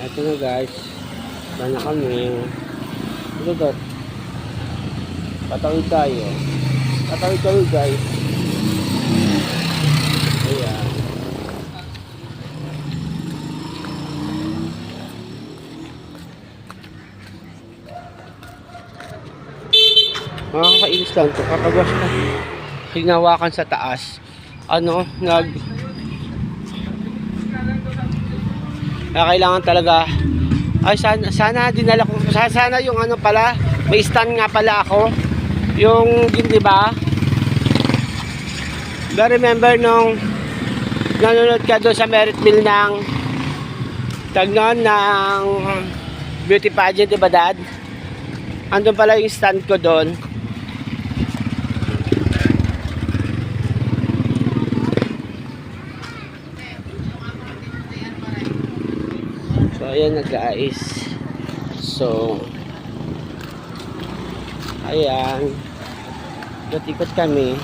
Ito na guys. Sana kami. Ito to. Patawid tayo. Patawid tayo guys. Ayan. Makakainis lang to. Kapag was ka hinawakan sa taas, ano, nag kaya kailangan talaga. Ay sana, sana dinala ko sana, yung ano pala may stand nga pala ako. Yung yun di ba? Ba remember nung nanonood ka doon sa merit bill ng tagnon ng beauty pageant di dad? Andun pala yung stand ko doon So ayan na guys. So ayan. Ikot-ikot kami.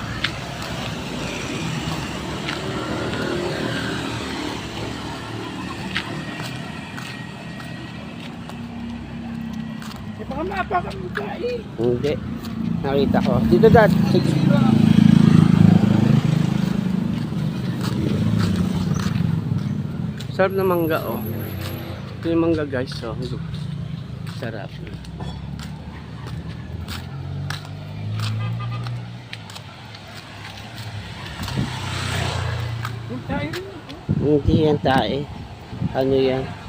Eh, baka maapakan mo ka eh. Hindi. Nakita ko. Dito dad. Sige. Sarap na mangga oh. Ito yung mangga guys oh. Sarap. Tayo. Hindi yan tae. Ano yan?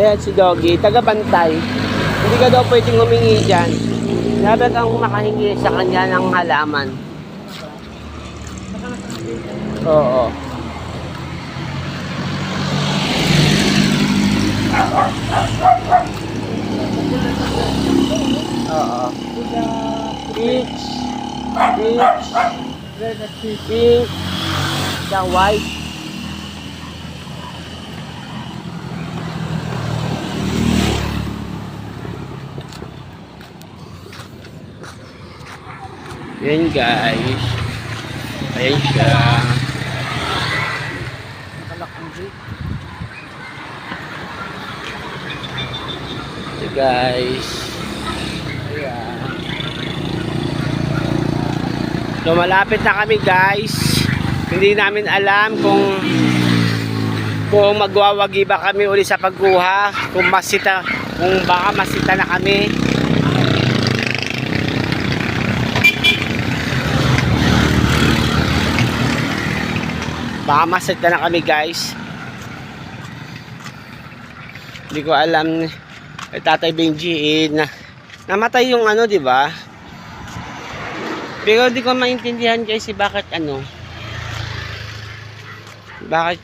Ayan si Doggy, taga-bantay. Hindi ka daw pwedeng humingi dyan. Dapat ang makahingi sa kanya ng halaman. Oo. Oo. Peach. Peach. Pink. The white. Yan guys. Ayan siya. Nakalakang gate. Ito guys. Ayan. So malapit na kami guys. Hindi namin alam kung kung magwawagi ba kami uli sa pagkuha, kung masita, kung baka masita na kami. Baka masita na kami guys. Hindi ko alam eh, Tatay Benji eh, na, namatay yung ano, di ba? Pero hindi ko maintindihan guys eh, bakit ano? Bakit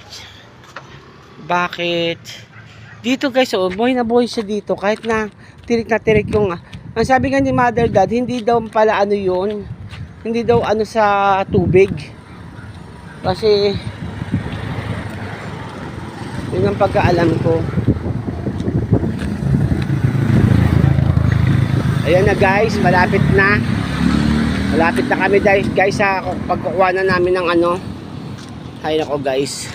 bakit dito guys, oh, boy na boy siya dito kahit na tirik na tirik yung ang sabi nga ni mother dad, hindi daw pala ano yun hindi daw ano sa tubig kasi yun ang pagkaalam ko Ayan na guys, malapit na. Malapit na kami guys, guys sa pagkukuha na namin ng ano. Hay nako guys.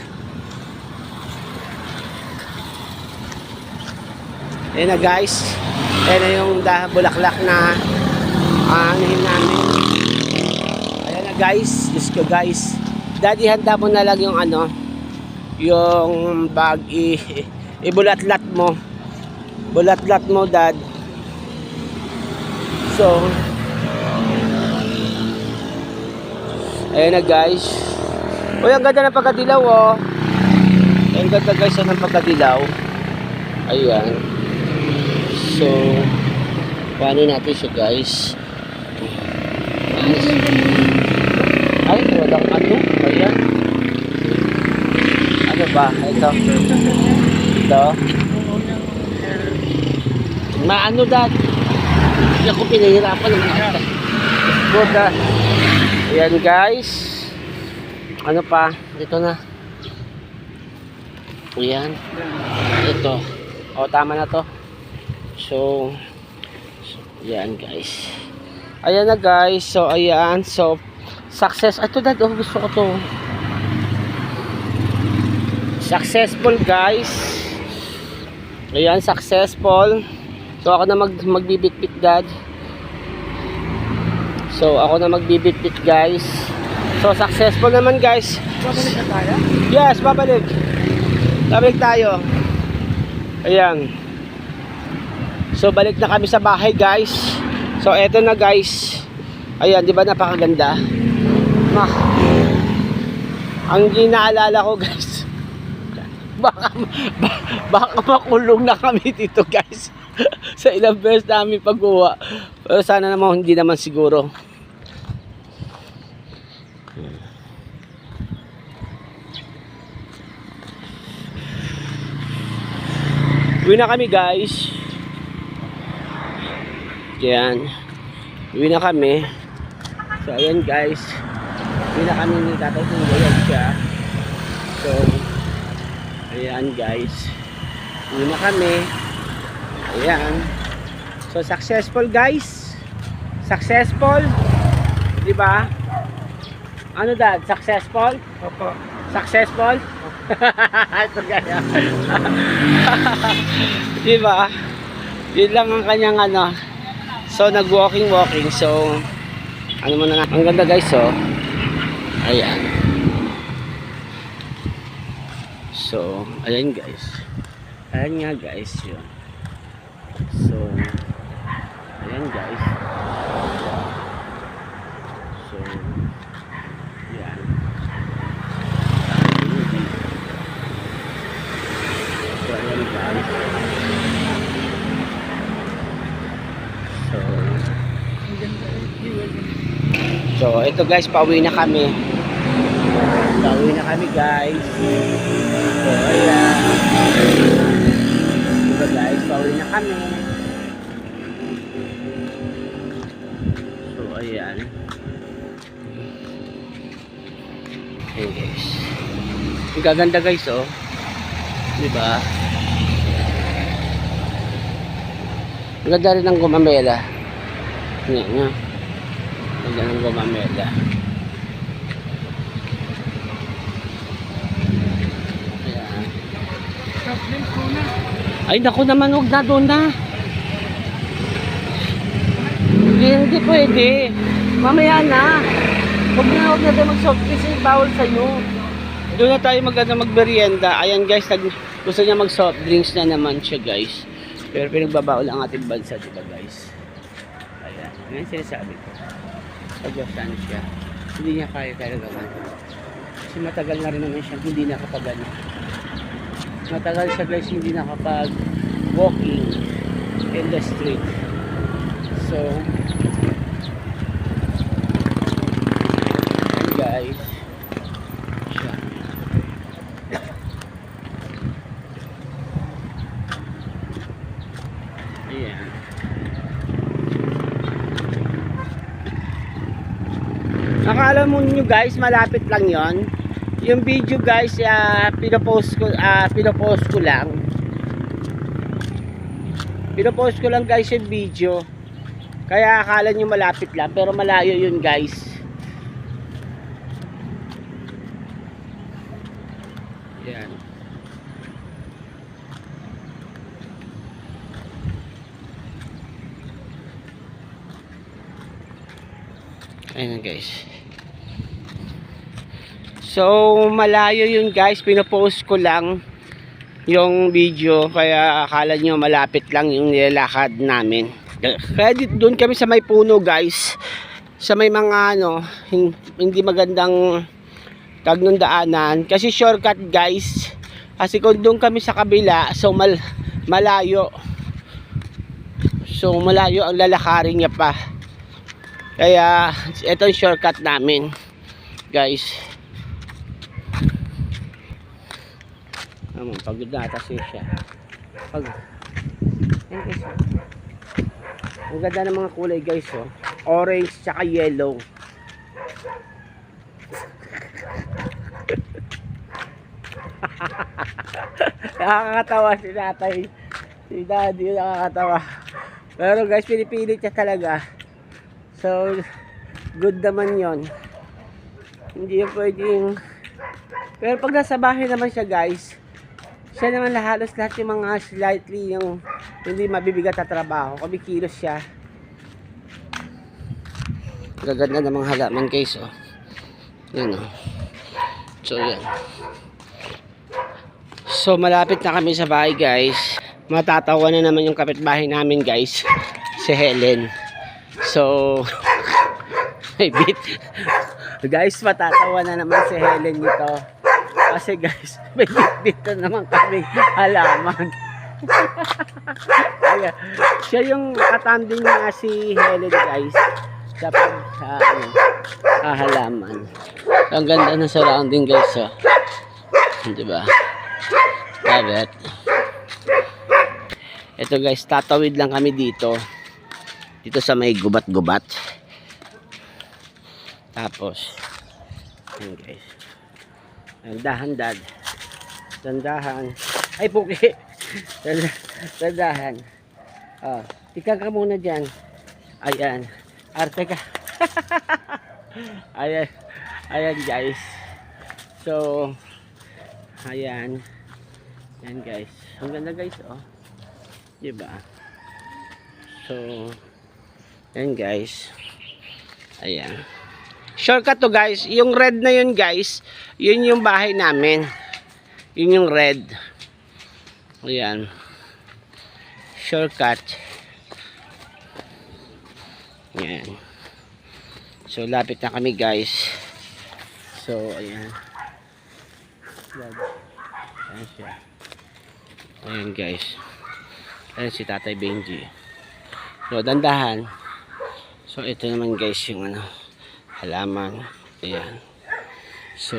Ayan na guys. Ayan na yung dah bulaklak na anuhin namin. Ayan na guys, Diyos ko guys. Daddy, handa mo na lang yung ano, yung bag i, ibulatlat mo. Bulatlat mo, dad. So, ayan na guys. Uy, ang ganda ng pagkadilaw oh. Ang ganda guys oh, ng pagkadilaw. Ayan. So, paano natin siya guys. Ay, walang ano. Ayan. Ano ba? Ito. Ito. Maano dad? Hindi ako pinahirapan ng mga Good ah. Ayan guys. Ano pa? Dito na. Ayan. Ito. O, tama na to. So, so yan guys. Ayan na guys. So, ayan. So, success. Ito dad. Oh, gusto ko to. Successful guys. Ayan, successful. So, ako na mag magbibitbit dad. So, ako na magbibitbit guys. So, successful naman guys. Babalik na tayo? Yes, babalik. Babalik tayo. Ayan. So, balik na kami sa bahay, guys. So, eto na, guys. Ayan, di ba napakaganda? Ma. Ang ginaalala ko, guys. Baka, ba- baka makulong na kami dito, guys. sa ilang beses namin pagkuha. Pero sana naman, hindi naman siguro. Uwi na kami guys. Yan. Uwi na kami. So ayan guys. Uwi na kami ni tatay kung ganyan siya. So ayan guys. Uwi na kami. Ayan. So successful guys. Successful. Di ba? Ano dad? Successful? Opo. Successful? Ito gaya. Di ba? Yun lang ang kanyang ano. So, nag-walking, walking. So, ano mo na nga. Ang ganda guys, oh. Ayan. So, ayan guys. Ayan nga guys, yun. So, ayan guys. So, yan. So, ayan guys. So, so ito guys, pauwi na kami. Pauwi na kami guys. Ayan. Ito guys, pauwi. Ayan guys. Ang gaganda guys, oh. Di ba? Ang ganda ng gumamela. Ang ganda ng gumamela. Ayan. Kaplim ko na. Ay, naku naman, huwag na doon na. Hindi, hindi pwede. Mamaya na. Huwag na, huwag na doon mag-soft kasi bawal sa'yo. Doon na tayo mag, ano, magmerienda. Ayan guys, nag, gusto niya mag-soft drinks na naman siya guys. Pero pinagbabawal ang ating bansa, di ba guys? Ayan, yan sinasabi ko. Pag-saan siya. Hindi niya kaya talaga gawin. Kasi matagal na rin naman siya hindi nakapag ano, matagal siya guys hindi nakapag walking in the street. So guys. Siya ayan. Akala mo nyo guys, malapit lang yon. Yung video guys, uh, pinopost ko, ah, pinopost ko lang. Pinopost ko lang guys yung video. Kaya akala nyo malapit lang, pero malayo yun guys. Yan. Ayan guys. So, malayo yun guys. Pinopost ko lang yung video. Kaya akala nyo malapit lang yung nilalakad namin. Kaya doon kami sa may puno guys. Sa may mga ano, hin- hindi magandang tagnong daanan. Kasi shortcut guys. Kasi kung doon kami sa kabila, so mal malayo. So malayo ang lalakarin niya pa. Kaya ito yung shortcut namin. Guys. Naman, pagod na ata siya. Pag... Oh. Ang ganda ng mga kulay guys oh. Orange tsaka yellow. Nakakatawa si tatay. Si daddy nakakatawa. Pero guys, pinipilit siya talaga. So, good naman yon. Hindi yung pwedeng... Pero pag nasa bahay naman siya guys, siya naman halos lahat yung mga slightly yung hindi mabibigat na trabaho. Kumikilos siya. Gaganda ng mga halaman guys oh. Yan oh. So yan. So malapit na kami sa bahay guys. Matatawa na naman yung kapitbahay namin guys. Si Helen. So may bit. guys, matatawa na naman si Helen nito. Kasi guys, may dito naman kami halaman. Ayan. Siya yung katanding niya si Helen guys. Sa pag ah, halaman. Ang ganda ng surrounding guys oh. Di ba? Love it. Ito guys, tatawid lang kami dito. Dito sa may gubat-gubat. Tapos, yun guys. Dandahan dad. Dandahan. Ay, puki. Danda- Dandahan. Oh, tika ka muna dyan. Ayan. Arte ka. ayan. Ayan guys. So, ayan. Ayan guys. Ang ganda guys, oh. Diba? So, ayan guys. Ayan. Shortcut to guys. Yung red na yun guys, yun yung bahay namin. Yun yung red. Ayan. Shortcut. Ayan. So, lapit na kami guys. So, ayan. Ayan. Siya. Ayan guys. Ayan si Tatay Benji. So, dandahan. So, ito naman guys yung ano, halaman. Ayan. So,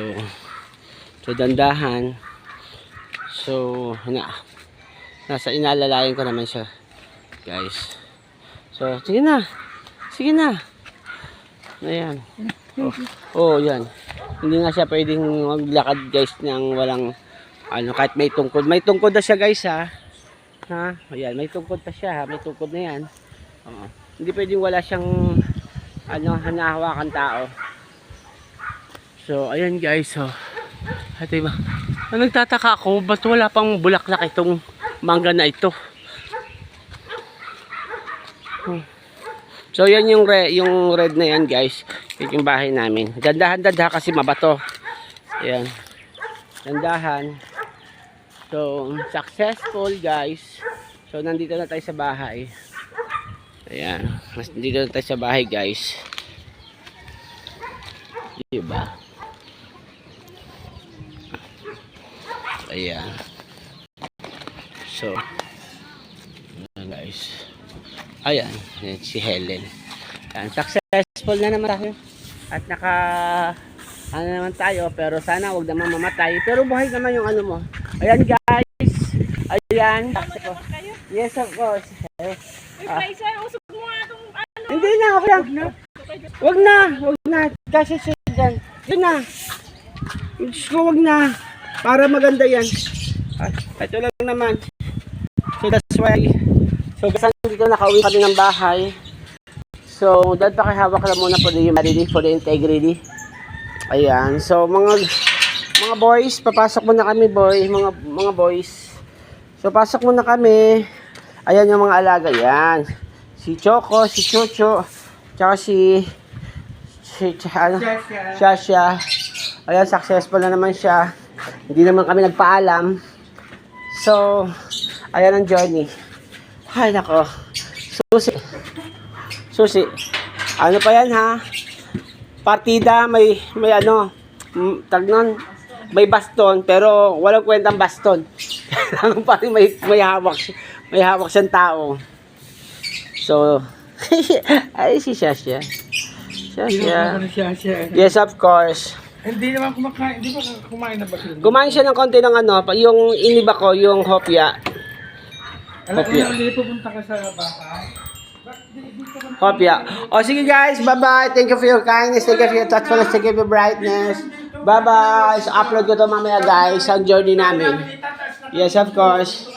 so dandahan. So, na, nasa inalalayan ko naman siya. Guys. So, sige na. Sige na. Ayan. Oh, oh, yan. Hindi nga siya pwedeng maglakad guys ng walang ano, kahit may tungkod. May tungkod na siya guys ha. Ha? Ayan, may tungkod pa siya ha. May tungkod na yan. Oo. Hindi pwedeng wala siyang ano, hanahawakan tao. So, ayan guys. So, ate ba? Ah, nagtataka ako, ba't wala pang bulaklak itong mangga na ito? Hmm. So, yan yung, re, yung red na yan guys. Yan yung bahay namin. Gandahan dada kasi mabato. Ayan. Gandahan. So, successful guys. So, nandito na tayo sa bahay. Ayan. Mas dito na tayo sa bahay guys. Diba? Ayan. So, ayan guys. Ayan. Ayan si Helen. Ayan. Successful na naman tayo. At naka ano naman tayo pero sana wag naman mamatay pero buhay naman yung ano mo ayan guys ayan yes of course eh, ah. Ay, sir, usok mo nga itong ano. Hindi na, okay lang. Wag na, wag na. Kasi siya dyan. Yun na. Diyos ko, wag na. Para maganda yan. Ah, ito lang naman. So that's why. So basta dito nakauwi kami ng bahay. So dahil pa kay hawak lang muna po the humanity for the integrity. Ayan. So mga mga boys, papasok muna kami boy, mga mga boys. So pasok muna kami. Ayan yung mga alaga yan. Si Choco, si Chocho, tsaka si si ano, Shasha. Ayan, successful na naman siya. Hindi naman kami nagpaalam. So, ayan ang journey. Ay, nako. Susi. Susi. Ano pa yan, ha? Partida, may, may ano, tag nun, may baston, pero walang kwentang baston. Kailangan pa rin may, may hawak, may hawak siyang tao. So, ay si Shasha. Shasha. siya. Yes, of course. Hindi naman kumakain, hindi ba kumain na ba sila? Kumain siya ng konti ng ano, yung iniba ko, yung hopya. Alam na, hindi pupunta ka sa bahay. Hopya. O sige guys, bye-bye. Thank you for your kindness. Thank you for your thoughtfulness. Thank you for your brightness. Bye-bye. So, upload ko to mamaya guys, ang journey namin. Yes, of course.